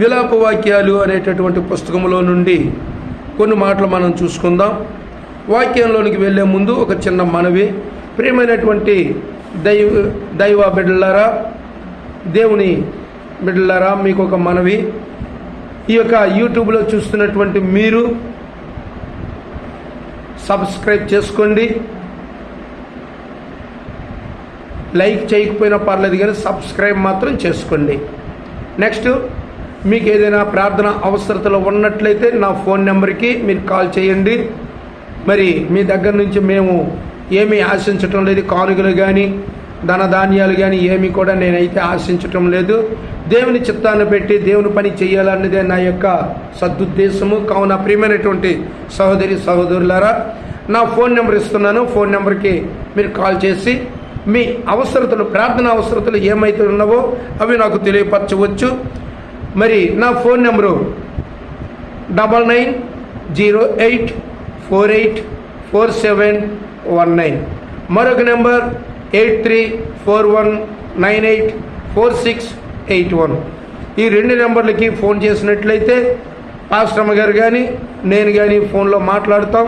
విలాప వాక్యాలు అనేటటువంటి పుస్తకంలో నుండి కొన్ని మాటలు మనం చూసుకుందాం. వాక్యంలోనికి వెళ్ళే ముందు ఒక చిన్న మనవి. ప్రియమైనటువంటి దైవ దైవ బిడ్డలారా దేవుని బిడ్డలారా మీకు ఒక మనవి. ఈ యొక్క యూట్యూబ్లో చూస్తున్నటువంటి మీరు సబ్స్క్రైబ్ చేసుకోండి. లైక్ చేయకపోయినా పర్లేదు కానీ సబ్స్క్రైబ్ మాత్రం చేసుకోండి. నెక్స్ట్ మీకు ఏదైనా ప్రార్థన అవసరతలు ఉన్నట్లయితే నా ఫోన్ నెంబర్కి మీరు కాల్ చేయండి. మరి మీ దగ్గర నుంచి మేము ఏమీ ఆశించటం లేదు. కానుకలు కానీ ధనధాన్యాలు కానీ ఏమి కూడా నేనైతే ఆశించటం లేదు. దేవుని చిత్తాన్ని పెట్టి దేవుని పని చేయాలన్నదే నా యొక్క సదుద్దేశము. కావున ప్రియమైనటువంటి సహోదరి సహోదరులారా నా ఫోన్ నెంబర్ ఇస్తున్నాను. ఫోన్ నెంబర్కి మీరు కాల్ చేసి మీ అవసరతలు ప్రార్థన అవసరతలు ఏమైతే ఉన్నావో అవి నాకు తెలియపరచవచ్చు. మరి నా phone number double nine zero eight four eight four seven one nine. మరొక number eight three four one nine eight four six eight one. ఈ రెండు నెంబర్లకి ఫోన్ చేసినట్లయితే ఆశ్రమ గారు కానీ నేను కానీ ఫోన్లో మాట్లాడతాం.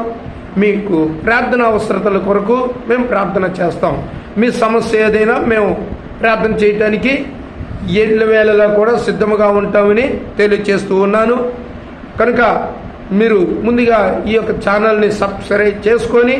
మీకు ప్రార్థన అవసరతల కొరకు మేము ప్రార్థన చేస్తాం. మీ సమస్య ఏదైనా మేము ప్రార్థన చేయటానికి ఏళ్ళ వేళలో కూడా సిద్ధముగా ఉంటామని తెలియచేస్తూ ఉన్నాను. కనుక మీరు ముందుగా ఈ యొక్క ఛానల్ని సబ్స్క్రైబ్ చేసుకొని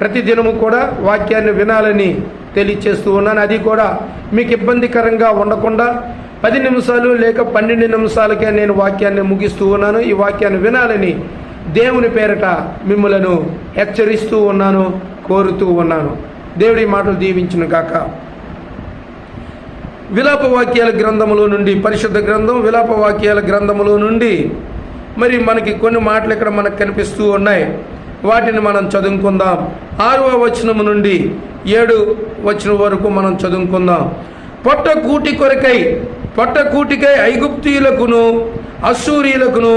ప్రతిదినము కూడా వాక్యాన్ని వినాలని తెలియచేస్తూ ఉన్నాను. అది కూడా మీకు ఇబ్బందికరంగా ఉండకుండా పది నిమిషాలు లేక పన్నెండు నిమిషాలకే నేను వాక్యాన్ని ముగిస్తూ ఉన్నాను. ఈ వాక్యాన్ని వినాలని దేవుని పేరట మిమ్మలను హెచ్చరిస్తూ ఉన్నాను కోరుతూ ఉన్నాను. దేవుడి మాటలు దీవించును కాక విలాప వాక్యాల గ్రంథములో నుండి పరిశుద్ధ గ్రంథం విలాప వాక్యాల గ్రంథములో నుండి మరి మనకి కొన్ని మాటలు ఇక్కడ మనకు కనిపిస్తూ ఉన్నాయి. వాటిని మనం చదువుకుందాం. ఆరవ వచనము నుండి ఏడు వచనం వరకు మనం చదువుకుందాం. పొట్ట కూటి కొరకై పొట్ట కూటికై ఐగుప్తీయులకును అసూరియులకును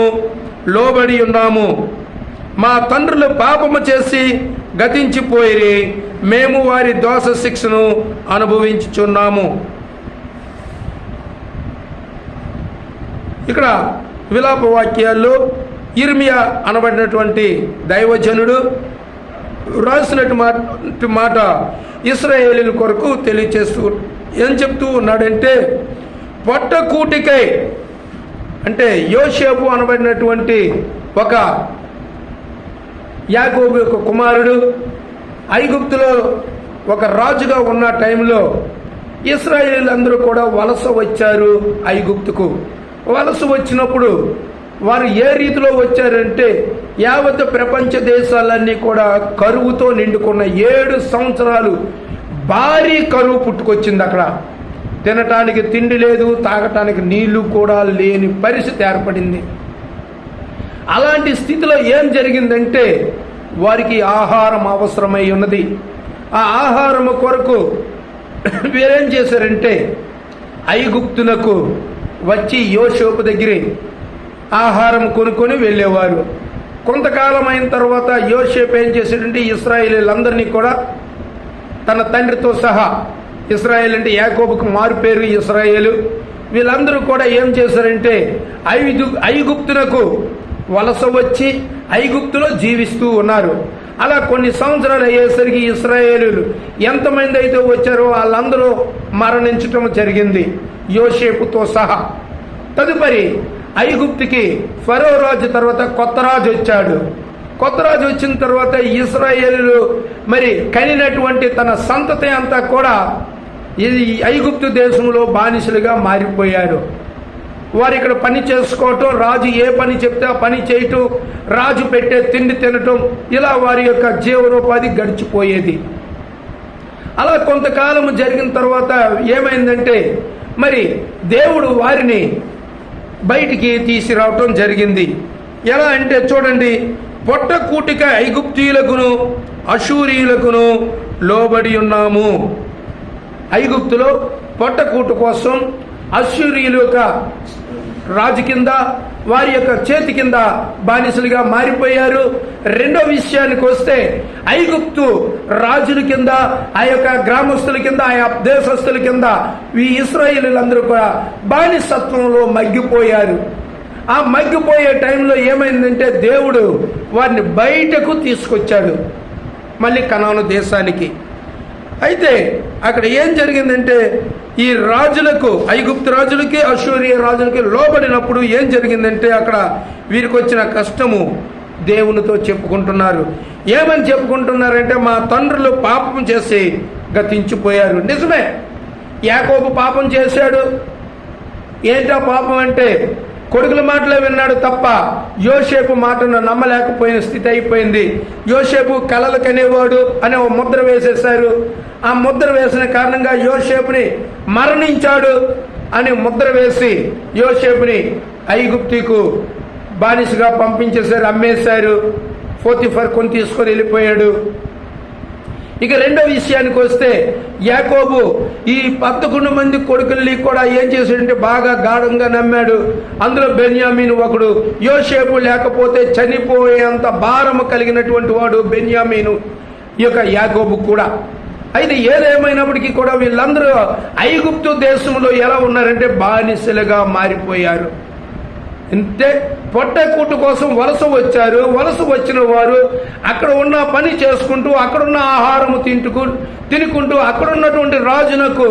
లోబడి ఉన్నాము. మా తండ్రులు పాపము చేసి గతించిపోయి మేము వారి దోష శిక్షను అనుభవించుచున్నాము. ఇక్కడ విలాప వాక్యాల్లో ఇర్మియా అనబడినటువంటి దైవజనుడు రాసినట్టు మాట మాట ఇస్రాయేలీల కొరకు తెలియచేస్తూ ఏం చెప్తూ ఉన్నాడంటే పొట్టకూటికై అంటే యోషేపు అనబడినటువంటి ఒక యాకోబు యొక్క కుమారుడు ఐగుప్తులో ఒక రాజుగా ఉన్న టైంలో ఇస్రాయేలీలందరూ కూడా వలస వచ్చారు ఐగుప్తుకు. వలస వచ్చినప్పుడు వారు ఏ రీతిలో వచ్చారంటే యావత్ ప్రపంచ దేశాలన్నీ కూడా కరువుతో నిండుకున్న ఏడు సంవత్సరాలు భారీ కరువు పుట్టుకొచ్చింది అక్కడ. తినటానికి తిండి లేదు తాగటానికి నీళ్ళు కూడా లేని పరిస్థితి ఏర్పడింది. అలాంటి స్థితిలో ఏం జరిగిందంటే వారికి ఆహారం అవసరమై ఉన్నది. ఆ ఆహారం కొరకు వీరేం చేశారంటే ఐగుప్తునకు వచ్చి యోషోపు దగ్గరే ఆహారం కొనుక్కొని వెళ్ళేవారు. కొంతకాలం అయిన తర్వాత యోషేపు ఏం చేశాడంటే ఇస్రాయేలీలందరినీ కూడా తన తండ్రితో సహా ఇస్రాయేల్ అంటే యాకోబుకు మారు పేరు ఇస్రాయేలు. వీళ్ళందరూ కూడా ఏం చేశారంటే ఐదు ఐగుప్తునకు వలస వచ్చి ఐగుప్తులో జీవిస్తూ ఉన్నారు. అలా కొన్ని సంవత్సరాలు అయ్యేసరికి ఇస్రాయేలు ఎంతమంది అయితే వచ్చారో వాళ్ళందరూ మరణించటం జరిగింది. యోషేపుతో సహా. తదుపరి ఐగుప్తికి ఫరో రాజు తర్వాత కొత్త రాజు వచ్చాడు. కొత్త రాజు వచ్చిన తర్వాత ఇస్రాయేలు మరి కలిగినటువంటి తన సంతతి అంతా కూడా ఇది ఐగుప్తు దేశంలో బానిసలుగా మారిపోయారు వారు ఇక్కడ పని చేసుకోవటం రాజు ఏ పని చెప్తే ఆ పని చేయటం రాజు పెట్టే తిండి తినటం ఇలా వారి యొక్క జీవనోపాధి గడిచిపోయేది. అలా కొంతకాలం జరిగిన తర్వాత ఏమైందంటే మరి దేవుడు వారిని బయటికి తీసుకురావటం జరిగింది. ఎలా అంటే చూడండి పొట్ట కూటిక ఐగుప్తీయులకును అశూరియులకును లోబడి ఉన్నాము. ఐగుప్తులో పొట్టకూటు కోసం అశ్వరీయుల యొక్క రాజు కింద వారి యొక్క చేతి కింద బానిసలుగా మారిపోయారు. రెండో విషయానికి వస్తే ఐగుప్తు రాజుల కింద ఆ యొక్క గ్రామస్తుల కింద ఆ దేశస్తుల కింద ఈ ఇస్రాయేలీలందరూ కూడా బానిసత్వంలో మగ్గిపోయారు. ఆ మగ్గిపోయే టైంలో ఏమైందంటే దేవుడు వారిని బయటకు తీసుకొచ్చాడు మళ్ళీ కనాను దేశానికి. అయితే అక్కడ ఏం జరిగిందంటే ఈ రాజులకు ఐగుప్తు రాజులకి అశూరియ రాజులకి లోబడినప్పుడు ఏం జరిగిందంటే అక్కడ వీరికి వచ్చిన కష్టము దేవునితో చెప్పుకుంటున్నారు. ఏమని చెప్పుకుంటున్నారంటే మా తండ్రులు పాపం చేసి గతించిపోయారు. నిజమే. యాకోబు పాపం చేశాడు. ఏంటా పాపం అంటే కొడుకుల మాటలే విన్నాడు తప్ప యోసేపు మాటను నమ్మలేకపోయిన స్థితి అయిపోయింది. యోసేపు కలలు కనేవాడు అనే ఓ ముద్ర వేసేశారు. ఆ ముద్ర వేసిన కారణంగా యోసేపుని మరణించాడు అని ముద్ర వేసి యోసేపుని ఐగుప్తికు బానిసగా పంపించేశారు అమ్మేశారు. ఫోర్తిఫర్ కొని తీసుకొని వెళ్ళిపోయాడు. ఇక రెండో విషయానికి వస్తే యాకోబు ఈ పదకొండు మంది కొడుకుల్ని కూడా ఏం చేశాడంటే బాగా గాఢంగా నమ్మాడు. అందులో బెన్యామీన్ ఒకడు యోసేపు లేకపోతే చనిపోయేంత భారము కలిగినటువంటి వాడు బెన్యామీను ఈ యొక్క యాకోబు కూడా. అయితే ఏదేమైనప్పటికీ కూడా వీళ్ళందరూ ఐగుప్తు దేశంలో ఎలా ఉన్నారంటే బానిసలుగా మారిపోయారు. అంటే పొట్టకూటు కోసం వలస వచ్చారు వలస వచ్చిన వారు అక్కడ ఉన్న పని చేసుకుంటూ అక్కడున్న ఆహారము తింటుకు తినుకుంటూ అక్కడ ఉన్నటువంటి రాజునకు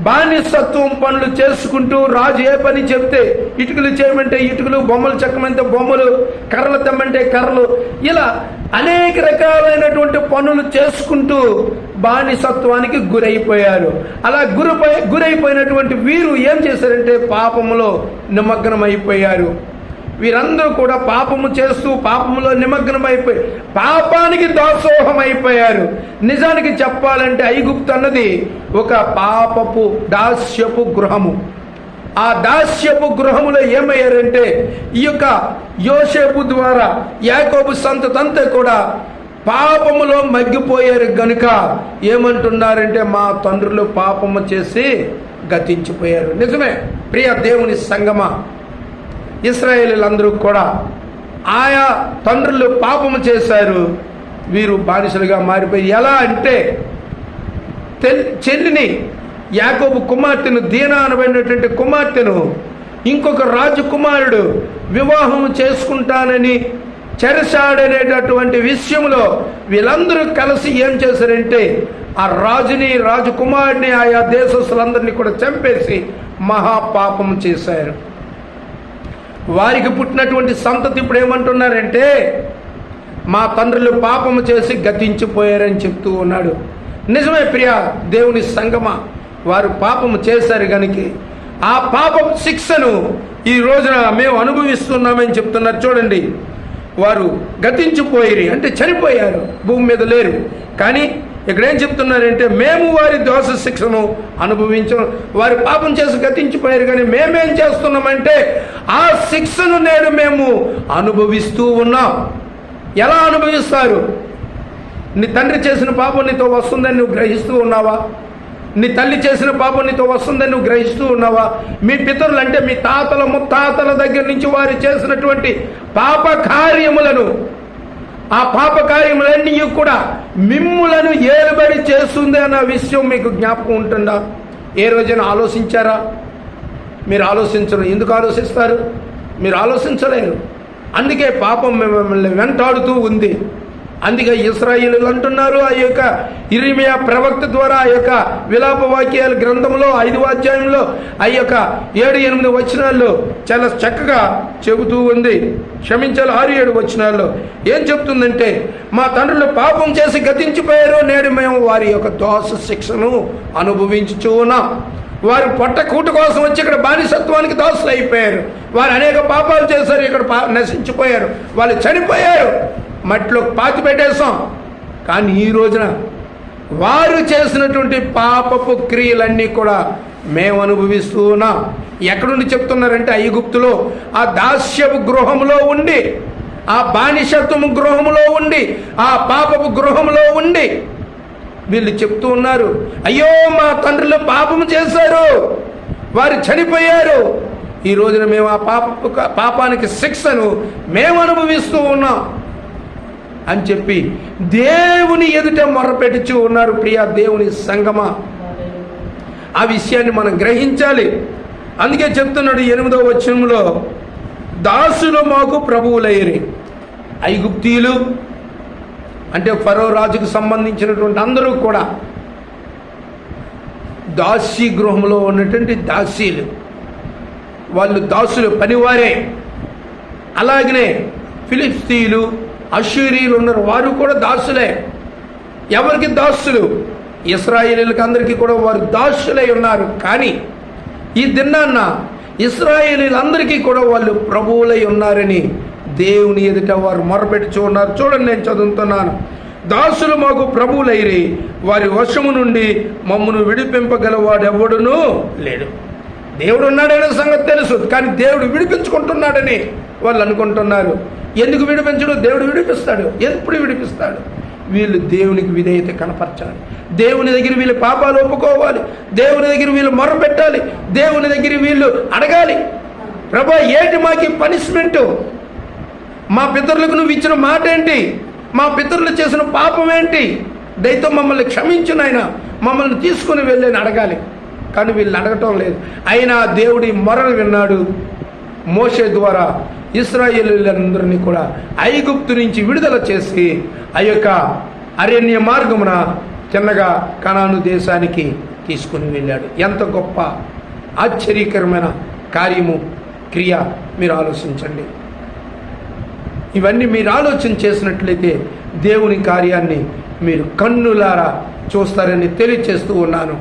బానిసత్వం పనులు చేసుకుంటూ రాజు ఏ పని చెప్తే ఇటుకలు చేయమంటే ఇటుకలు బొమ్మలు చెక్కమంటే బొమ్మలు కర్రలు తెమ్మంటే కర్రలు ఇలా అనేక రకాలైనటువంటి పనులు చేసుకుంటూ బానిసత్వానికి గురైపోయారు. అలా గురిపై గురైపోయినటువంటి వీరు ఏం చేశారంటే పాపములో నిమగ్నం అయిపోయారు వీరందరూ కూడా పాపము చేస్తూ పాపములో నిమగ్నమైపోయి పాపానికి దాసోహం అయిపోయారు నిజానికి చెప్పాలంటే ఐగుప్తు అన్నది ఒక పాపపు దాస్యపు గృహము. ఆ దాస్యపు గృహములో ఏమయ్యారంటే ఈ యొక్క యోసేపు ద్వారా యాకోబు సంతతంతా కూడా పాపములో మగ్గిపోయారు గనుక ఏమంటున్నారంటే మా తండ్రులు పాపము చేసి గతించిపోయారు. నిజమే ప్రియ దేవుని సంగమ? ఇస్రాయేలీలందరూ కూడా ఆయా తండ్రులు పాపము చేశారు వీరు బానిసలుగా మారిపోయి. ఎలా అంటే తెల్- చెల్లిని యాకోబు కుమార్తెను దీనా అనబడినటువంటి కుమార్తెను ఇంకొక రాజకుమారుడు వివాహం చేసుకుంటానని చెరసాడనేటటువంటి విషయంలో వీళ్ళందరూ కలిసి ఏం చేశారంటే ఆ రాజుని రాజకుమారుని ఆయా దేశస్తులందరినీ కూడా చంపేసి మహాపాపం చేశారు. వారికి పుట్టినటువంటి సంతతి ఇప్పుడు ఏమంటున్నారంటే మా తండ్రులు పాపము చేసి గతించిపోయారని చెప్తూ ఉన్నాడు. నిజమే ప్రియ దేవుని సంగమ వారు పాపము చేశారు కనుక ఆ పాపం శిక్షను ఈ రోజున మేము అనుభవిస్తున్నామని చెప్తున్నారు. చూడండి వారు గతించిపోయిరి అంటే చనిపోయారు భూమి మీద లేరు. కానీ ఇక్కడ ఏం చెప్తున్నారంటే మేము వారి దోష శిక్షను అనుభవించం వారి పాపం చేసి గతించిపోయారు కానీ మేమేం చేస్తున్నామంటే ఆ శిక్షను నేడు మేము అనుభవిస్తూ ఉన్నాం. ఎలా అనుభవిస్తారు? నీ తండ్రి చేసిన పాపం నీతో వస్తుందని నువ్వు గ్రహిస్తూ ఉన్నావా? నీ తల్లి చేసిన పాపం నీతో వస్తుందని నువ్వు గ్రహిస్తూ ఉన్నావా? మీ పితరులు అంటే మీ తాతల ముత్తాతల దగ్గర నుంచి వారు చేసినటువంటి పాప కార్యములను ఆ పాప కార్యములన్నీ కూడా మిమ్ములను ఏలుబడి చేస్తుంది అన్న విషయం మీకు జ్ఞాపకం ఉంటుందా? ఏ రోజైనా ఆలోచించారా? మీరు ఆలోచించరు. ఎందుకు ఆలోచిస్తారు? మీరు ఆలోచించలేరు. అందుకే పాపం మిమ్మల్ని వెంటాడుతూ ఉంది. అందుకే ఇస్రాయిలు అంటున్నారు ఆ యొక్క ఇరిమియా ప్రవక్త ద్వారా ఆ యొక్క విలాప వాక్యాల గ్రంథంలో ఐదు అధ్యాయంలో ఆ యొక్క ఏడు ఎనిమిది వచనాల్లో చాలా చక్కగా చెబుతూ ఉంది. క్షమించాలి ఆరు ఏడు వచనాల్లో ఏం చెప్తుందంటే మా తండ్రులు పాపం చేసి గతించిపోయారు నేడు మేము వారి యొక్క దోష శిక్షను అనుభవించుచూ ఉన్నాం. వారు పొట్ట కూటు కోసం వచ్చి ఇక్కడ బానిసత్వానికి దోషులు అయిపోయారు వారు అనేక పాపాలు చేశారు ఇక్కడ పా నశించిపోయారు. వాళ్ళు చనిపోయారు. మట్టిలో పాతి పెట్టేస్తాం. కానీ ఈ రోజున వారు చేసినటువంటి పాపపు క్రియలన్నీ కూడా మేము అనుభవిస్తూ ఉన్నాం. ఎక్కడుండి చెప్తున్నారంటే ఐగుప్తులో ఆ దాస్యపు గృహంలో ఉండి ఆ బానిసత్వము గృహంలో ఉండి ఆ పాపపు గృహంలో ఉండి వీళ్ళు చెప్తూ ఉన్నారు అయ్యో మా తండ్రులు పాపము చేశారు వారు చనిపోయారు. ఈ రోజున మేము ఆ పాప పాపానికి శిక్షను మేము అనుభవిస్తూ ఉన్నాం. అని చెప్పి దేవుని ఎదుట మొరపెట్టుచు ఉన్నారు ప్రియా దేవుని సంగమా. ఆ విషయాన్ని మనం గ్రహించాలి. అందుకే చెప్తున్నాడు ఎనిమిదో వచనంలో దాసులు మాకు ప్రభువులయ్యరి ఐగుప్తీయులు అంటే ఫరో రాజుకు సంబంధించినటువంటి అందరూ కూడా దాసీ గృహంలో ఉన్నటువంటి దాసీలు. వాళ్ళు దాసులు పనివారే. అలాగనే ఫిలిప్స్తీయులు అశ్వరీయులు ఉన్నారు. వారు కూడా దాసులే. ఎవరికి దాసులు? ఇస్రాయేలీలకు అందరికీ కూడా వారు దాసులై ఉన్నారు. కానీ ఈ దిన్నాన్న ఇస్రాయేలీలందరికీ కూడా వాళ్ళు ప్రభువులై ఉన్నారని దేవుని ఎదుట వారు మొరపెట్టుచూ ఉన్నారు. చూడండి నేను చదువుతున్నాను. దాసులు మాకు ప్రభువులైరి. వారి వశము నుండి మమ్మను విడిపింపగలవాడు ఎవడునూ లేడు. దేవుడు ఉన్నాడనే సంగతి తెలుసు. కానీ దేవుడు విడిపించుకుంటున్నాడని వాళ్ళు అనుకుంటున్నారు. ఎందుకు విడిపించడు? దేవుడు విడిపిస్తాడు. ఎప్పుడు విడిపిస్తాడు? వీళ్ళు దేవునికి విధేయత కనపరచాలి. దేవుని దగ్గర వీళ్ళు పాపాలు ఒప్పుకోవాలి. దేవుని దగ్గర వీళ్ళు మొర పెట్టాలి. దేవుని దగ్గర వీళ్ళు అడగాలి. ప్రభా ఏంటి మాకి పనిష్మెంటు మా పితరులకు నువ్వు ఇచ్చిన మాట ఏంటి? మా పితరులు చేసిన పాపం ఏంటి? దయతో మమ్మల్ని క్షమించిన ఆయన మమ్మల్ని తీసుకుని వెళ్ళని అడగాలి. కానీ వీళ్ళు అడగటం లేదు. అయినా దేవుడి మొరలు విన్నాడు. మోషే ద్వారా ఇస్రాయేలీలందరినీ కూడా ఐగుప్తు నుంచి విడుదల చేసి ఆ యొక్క అరణ్య మార్గమున చిన్నగా కనాను దేశానికి తీసుకుని వెళ్ళాడు. ఎంత గొప్ప ఆశ్చర్యకరమైన కార్యము. క్రియ మీరు ఆలోచించండి. ఇవన్నీ మీరు ఆలోచన చేసినట్లయితే దేవుని కార్యాన్ని మీరు కన్నులారా చూస్తారని తెలియచేస్తూ ఉన్నాను.